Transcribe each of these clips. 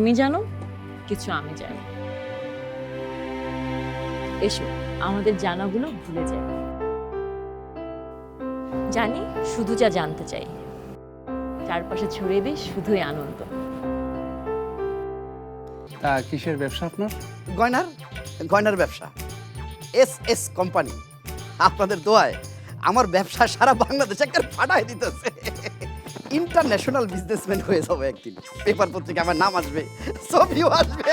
তুমি জানো কিছু আমি জানি। এসো আমাদের জানাগুলো ভুলে যাই। জানি শুধু যা জানতে চাই। চারপাশে ছড়িয়ে দিই শুধুই আনন্দ। তা কিসের ব্যবসা আপনার? গয়নার গয়নার ব্যবসা। S S company. আপনাদের দোয়ায় আমার ব্যবসা সারা বাংলাদেশ একটা ফাটাই দিতেছে। ইন্টারন্যাশনাল বিজনেসম্যান হয়ে যাব একদিন। পেপার পত্রিকা আমার নাম আসবে, ছবিও আসবে।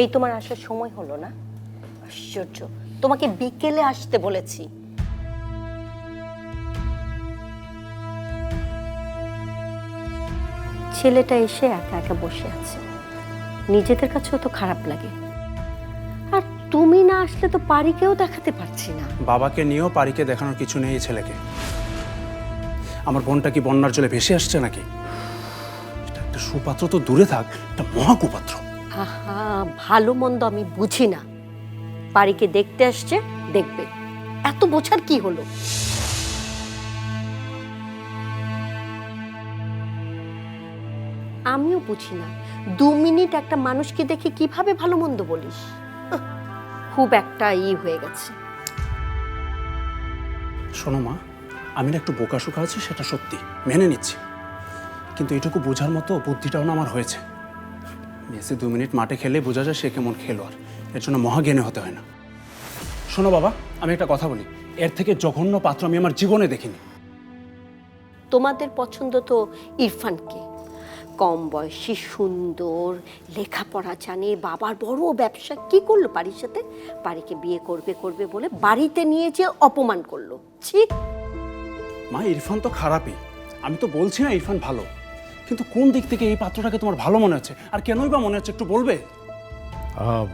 এই তোমার আসার সময় হলো না? আশ্চর্য, তোমাকে বিকেলে আসতে বলেছি। ছেলেটা এসে একা একা বসে আছে। নিজেদের কাছেও তো খারাপ লাগে। আর তুমি না আসলে তো পারিকেও দেখাতে পারছি না। বাবাকে নিয়েও পারিকে দেখানোর কিছু নেই এই ছেলেকে। আমার বোনটা কি বন্যার জলে ভেসে আসছে নাকি? এটা একটা সুপাত্র তো দূরে থাক একটা মহাকুপাত্র আহা ভালো মন্দ আমি বুঝি না। পারিকে দেখতে আসছে দেখবে। এত বোঝার কি হলো? আমিও বুঝি না। দু মিনিট একটা মানুষকে দেখে কীভাবে ভালো মন্দ বলিস? খুব একটা ই হয়ে গেছে। শোনো মা আমি না একটু বোকা শোকা আছি সেটা সত্যি। মেনে নিচ্ছি। কিন্তু এটুকু বোঝার মতো বুদ্ধিটাও না আমার হয়েছে। মেসি দু মিনিট মাঠে খেলে বোঝা যায় সে কেমন খেলোয়াড়। এর জন্য মহাজ্ঞানে হতে হয় না। শোনো বাবা আমি একটা কথা বলি। এর থেকে জঘন্য পাত্র আমি আমার জীবনে দেখিনি। তোমাদের পছন্দ তো ইরফানকে। কম বয়সী সুন্দর লেখাপড়া জানে বাবার বড় ব্যবসা কি করল বাড়ির সাথে? বাড়িকে বিয়ে করবে করবে বলে বাড়িতে নিয়ে যে অপমান করল। ছি! মা ইরফান তো খারাপই। আমি তো বলছি না ইরফান ভালো। কিন্তু কোন দিক থেকে এই পাত্রটাকে তোমার ভালো মনে হচ্ছে? আর কেনই বা মনে হচ্ছে একটু বলবে? আহা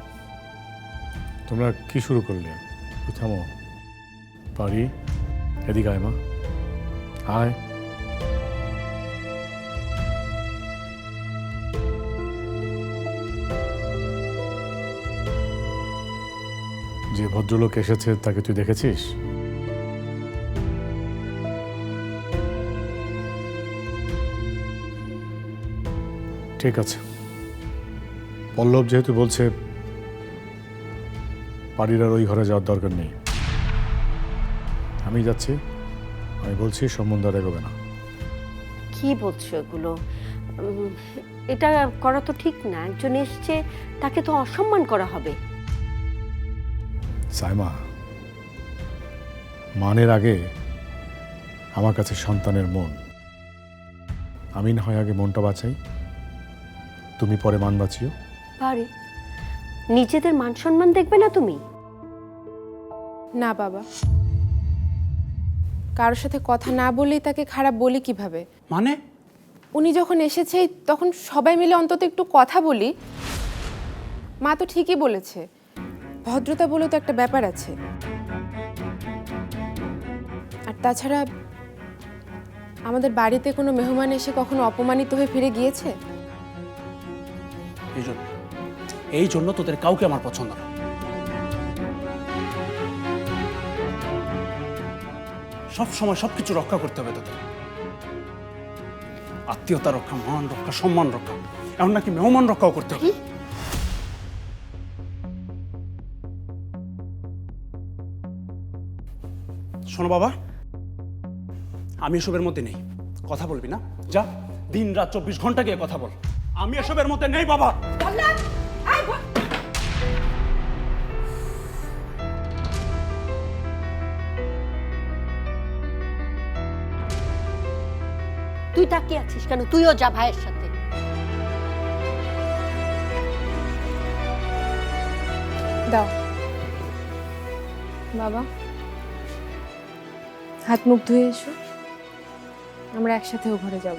তোমরা কি শুরু করলে? থামো। পারি? এদিকে আয় মা। আয়। ভদ্রলোক এসেছে, তাকে তুই দেখেছিস? ঠিক আছে। পল্লব যেহেতু বলছে বাড়ির আর ওই ঘরে যাওয়ার দরকার নেই। আমি যাচ্ছি, আমি বলছি সম্বন্ধ আর না। কি বলছো এগুলো? এটা করা তো ঠিক না। একজন এসছে, তাকে তো অসম্মান করা হবে। সাইমা মানের আগে আমার কাছে সন্তানের মন। আমি না হয় আগে মনটা বাঁচাই। তুমি পরে মান বাঁচিও। পারে। নিজেদের মান সম্মান দেখবে না তুমি? না বাবা। কারোর সাথে কথা না বলেই তাকে খারাপ বলি কীভাবে? মানে? উনি যখন এসেছে তখন সবাই মিলে অন্তত একটু কথা বলি। মা তো ঠিকই বলেছে। ভদ্রতা বলে তো একটা ব্যাপার আছে। আর তাছাড়া আমাদের বাড়িতে কোনো মেহমান এসে কখনো অপমানিত হয়ে ফিরে গিয়েছে? এই জন্য। এই জন্য তোদের কাউকে আমার পছন্দ না। সব সময় সবকিছু রক্ষা করতে হবে তোদের। আত্মীয়তা রক্ষা মান রক্ষা সম্মান রক্ষা। এমন নাকি মেহমান রক্ষাও করতে হবে। শোনো বাবা আমি এসবের মধ্যে নেই। কথা বলবি না। যা দিন রাত চব্বিশ ঘণ্টা গিয়ে কথা বল। আমি এসবের মধ্যে নেই বাবা। তুই তাকিয়ে আছিস কেন? তুইও যা ভাইয়ের সাথে। দাও। বাবা। হাত মুখ ধুয়ে এসো। আমরা একসাথে ও ঘরে যাব।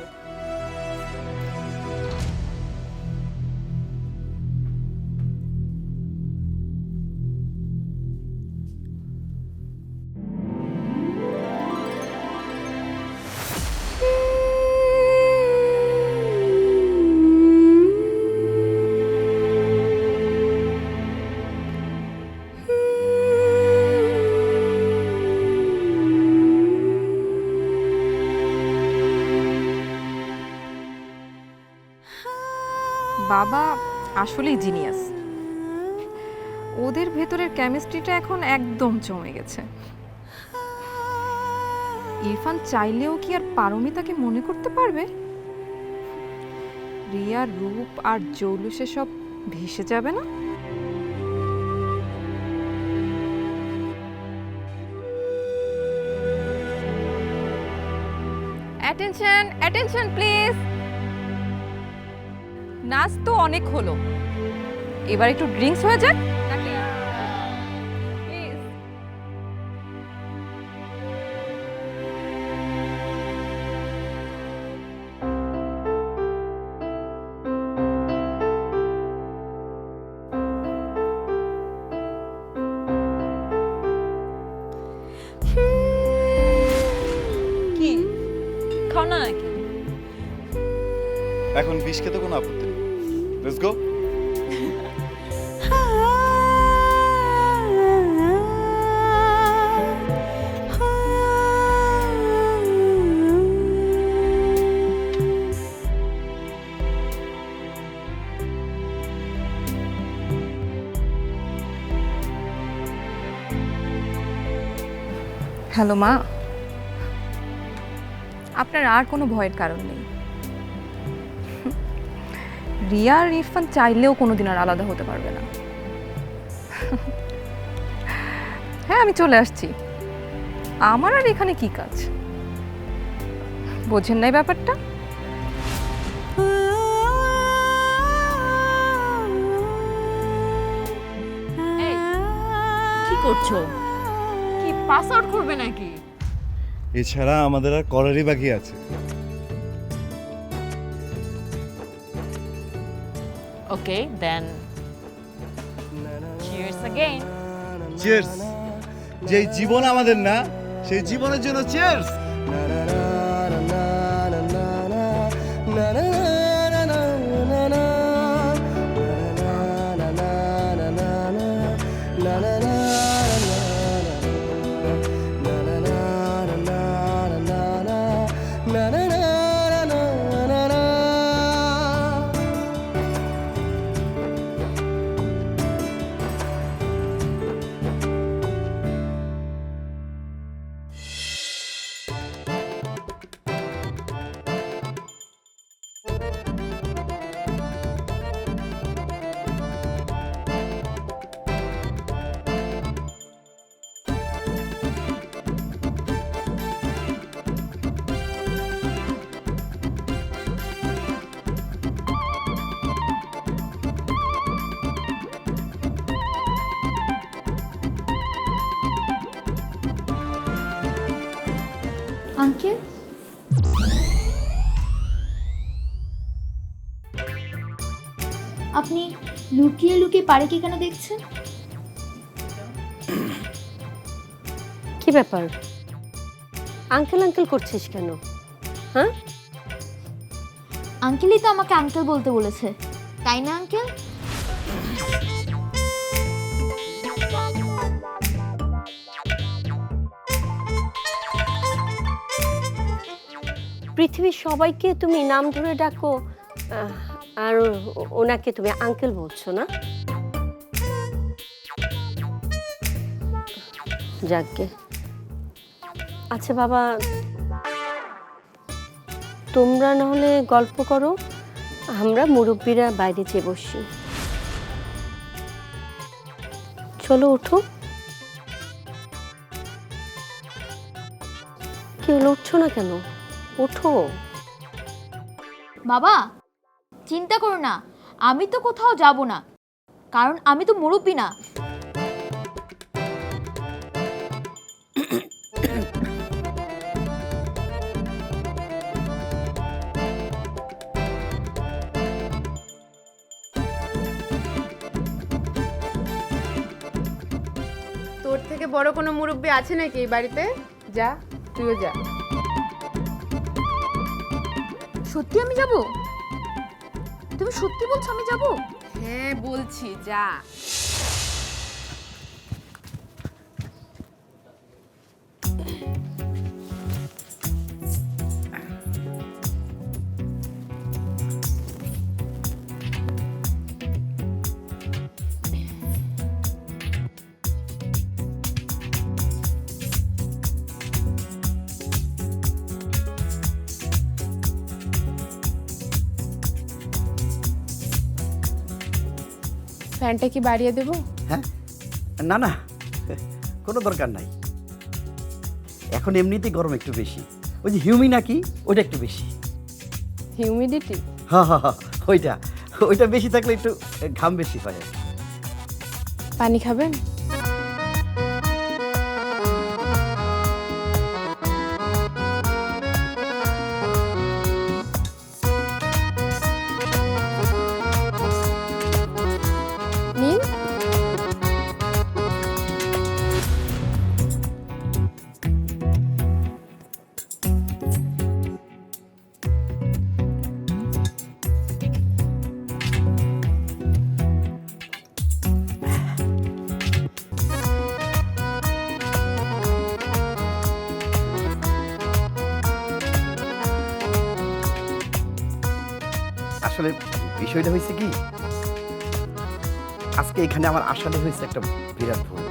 আসলেই জিনিয়াস। ওদের ভেতরের কেমিস্ট্রিটা এখন একদম জমে গেছে। ইরফান চাইলেও কি আর পারমিতাকে মনে করতে পারবে? রিয়ার রূপ আর জৌলুসে সব ভেসে যাবে না? অ্যাটেনশন অ্যাটেনশন প্লিজ নাচ তো অনেক হলো। এবার একটু ড্রিঙ্কস হয়ে যাক? নাকি? এখন বিষ খেতে কোনো আপত্তি নেই। লেটস গো হ্যালো মা আপনার আর কোনো ভয়ের কারণ নেই। রিয়া আর ইরফান চাইলেও কোনো দিন আর আলাদা হতে পারবে না। হ্যাঁ আমি চলে আসছি। আমার আর এখানে কি কাজ? বোঝেন নাই ব্যাপারটা? এই কি করছ? কি পাস আউট করবে নাকি? এছাড়া আমাদের আর করারই বাকি আছে। Okay, then. Cheers again. Cheers যেই জীবন আমাদের না সেই জীবনের জন্য চিয়ার্স আঙ্কেল? আপনি লুকিয়ে লুকিয়ে পাড়েকে কেন দেখছেন? কি ব্যাপার? আঙ্কেল আঙ্কেল করছিস কেন? হ্যাঁ? আঙ্কেলই তো আমাকে আঙ্কেল বলতে বলেছে। তাই না আঙ্কেল? পৃথিবীর সবাইকে তুমি নাম ধরে ডাকো আর ওনাকে তুমি আঙ্কেল বলছো না? যাকগে। আচ্ছা বাবা, তোমরা নাহলে গল্প করো, আমরা মুরব্বীরা বাইরে যেয়ে বসি। চলো ওঠো কেউ হলো উঠছো না কেন? ওঠো। বাবা চিন্তা করো না আমি তো কোথাও যাব না কারণ আমি তো মুরব্বী না। তোর থেকে বড় কোনো মুরব্বী আছে নাকি এই বাড়িতে? যা তুইও যা। সত্যি আমি যাব? তুমি সত্যি বলছো আমি যাব? হ্যাঁ বলছি যা। ফ্যানটা কি বাড়িয়ে দেবো? হ্যাঁ? না না কোনো দরকার নাই। এখন এমনিতেই গরম একটু বেশি। ওই যে হিউমি নাকি ওইটা একটু বেশি। হিউমিডিটি? হ্যাঁ হ্যাঁ হ্যাঁ ওইটা ওইটা বেশি থাকলে একটু ঘাম বেশি হয় পানি খাবেন? বিষয়টা হয়েছে কি? আজকে এখানে আমার আসলে হয়েছে একটা বিরাট ভুল।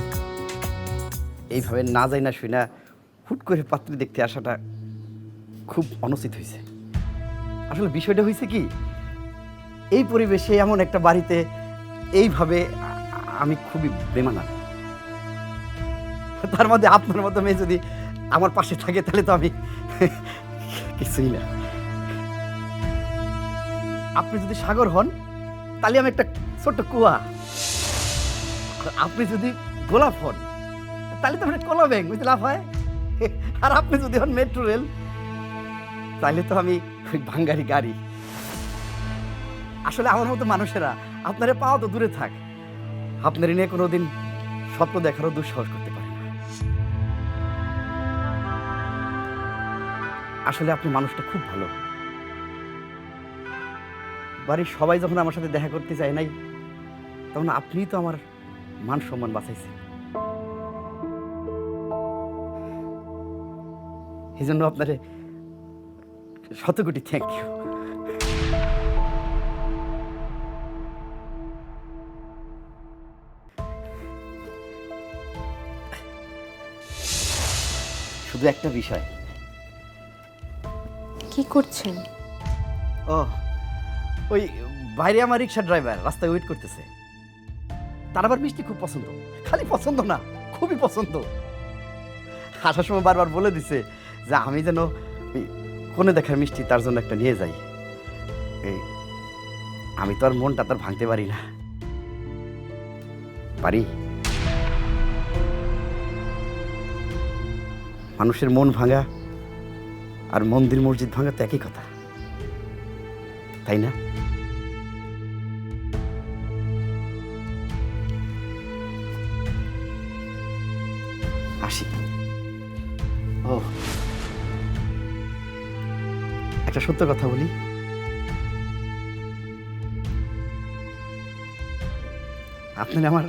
এইভাবে না যাই না শুই না হুট করে পাত্রী দেখতে আসাটা খুব অনুচিত হয়েছে। আসলে বিষয়টা হয়েছে কি, এই পরিবেশে এমন একটা বাড়িতে এইভাবে আমি খুবই বেমানা তার মধ্যে আপনার মতো মেয়ে যদি আমার পাশে থাকে, তাহলে তো আমি কিছুই না। আপনি যদি সাগর হন, তাহলে আমি একটা ছোট্ট কুয়া। আপনি যদি গোলাপ হন, তাহলে তো আমি একটা কলা ব্যাংক বুঝতে লাভ হয়? আর আপনি যদি হন মেট্রো রেল তাহলে তো আমি ওই ভাঙ্গারি গাড়ি। আসলে আমার মতো মানুষেরা আপনারা পাওয়া তো দূরে থাক। আপনার নিয়ে কোনোদিন স্বপ্ন দেখারও দুঃসাহস করতে পারে না। আসলে আপনি মানুষটা খুব ভালো। বাড়ির সবাই যখন আমার সাথে দেখা করতে চায় নাই তখন আপনিই তো আমার মান সম্মান বাঁচাইছেন। এই জন্য আপনারে শত কোটি থ্যাংক ইউ শুধু একটা বিষয়। কি করছেন? ও ওই বাইরে আমার রিক্সা ড্রাইভার, রাস্তায় ওয়েট করতেছে। তার আবার মিষ্টি খুব পছন্দ। খালি পছন্দ না, খুবই পছন্দ। আসার সময় বারবার বলে দিছে যে আমি যেন কোনে দেখার মিষ্টি তার জন্য একটা নিয়ে যাই। আমি তো আর মনটা তার ভাঙতে পারি না। পারি? মানুষের মন ভাঙা আর মন্দির মসজিদ ভাঙা তো একই কথা। তাই না? একটা সত্য কথা বলি। আপনার আমার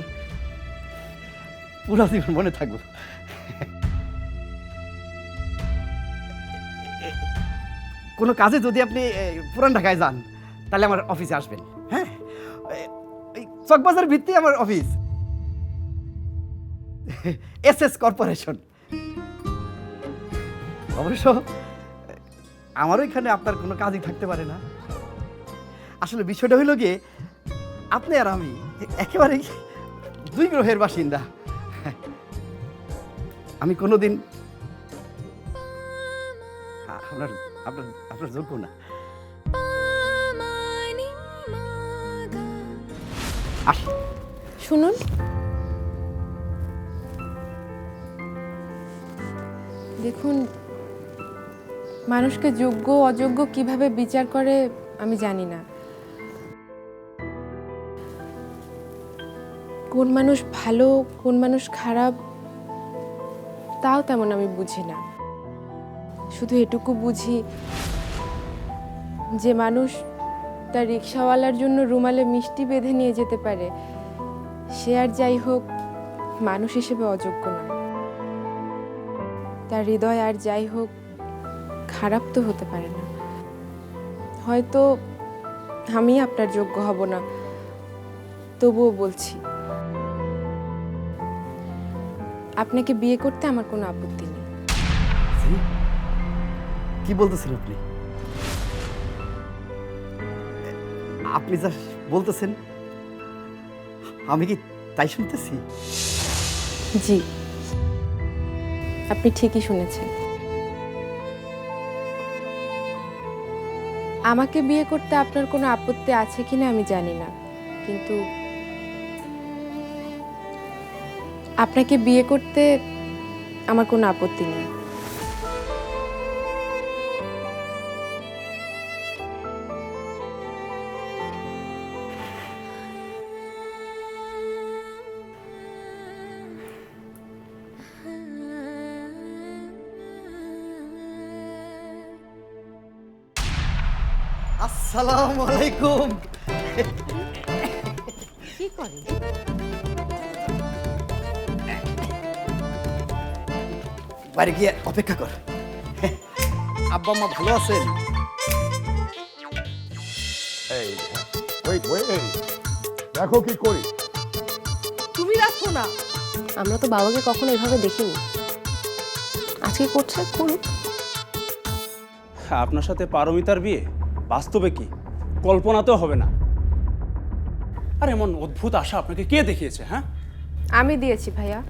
পুরো জীবন মনে থাকব। কোনো কাজে যদি আপনি পুরান ঢাকায় যান, তাহলে আমার অফিসে আসবেন। হ্যাঁ? চকবাজার ভিত্তি আমার অফিস। S S corporation. অবশ্য আমারও এখানে আপনার কোনো কাজই থাকতে পারে না। আসলে বিষয়টা হইল গিয়ে, আপনি আর আমি একেবারেই দুই গ্রহের বাসিন্দা। আমি কোনোদিন আপনার আপনার আপনার যোগ্য না। শুনুন। দেখুন মানুষকে যোগ্য, অযোগ্য কীভাবে বিচার করে, আমি জানি না। কোন মানুষ ভালো, কোন মানুষ খারাপ, তাও তেমন আমি বুঝি না। শুধু এটুকু বুঝি যে মানুষ তার রিক্সাওয়ালার জন্য রুমালে মিষ্টি বেঁধে নিয়ে যেতে পারে, সে আর যাই হোক, মানুষ হিসেবে অযোগ্য নয়। তার হৃদয় আর যাই হোক খারাপ তো হতে পারে না। হয়তো আমি আপনার যোগ্য হব না। তবুও বলছি। আপনাকে বিয়ে করতে আমার কোনো আপত্তি নেই। কি বলতেছেন আপনি? আপনি যা বলতেছেন আমি কি তাই শুনতেছি? জি। আপনি ঠিকই শুনেছেন। আমাকে বিয়ে করতে আপনার কোনো আপত্তি আছে কিনা আমি জানি না। কিন্তু আপনাকে বিয়ে করতে আমার কোনো আপত্তি নেই। আসসালামু আলাইকুম কি করে বাইরে গিয়ে অপেক্ষা কর। আব্বা আম্মা ভালো আছেন? এই ওয়েট ওয়েট দেখো কি করি। তুমি রাখো না। আমরা তো বাবাকে কখনো এভাবে দেখিনি। আজকে করছে করুক। আপনার সাথে পারমিতার বিয়ে? বাস্তবে কি? কল্পনাতেও হবে না। আর, এমন অদ্ভুত আশা আপনাকে কে দেখিয়েছে হ্যাঁ? আমি দিয়েছি ভাইয়া।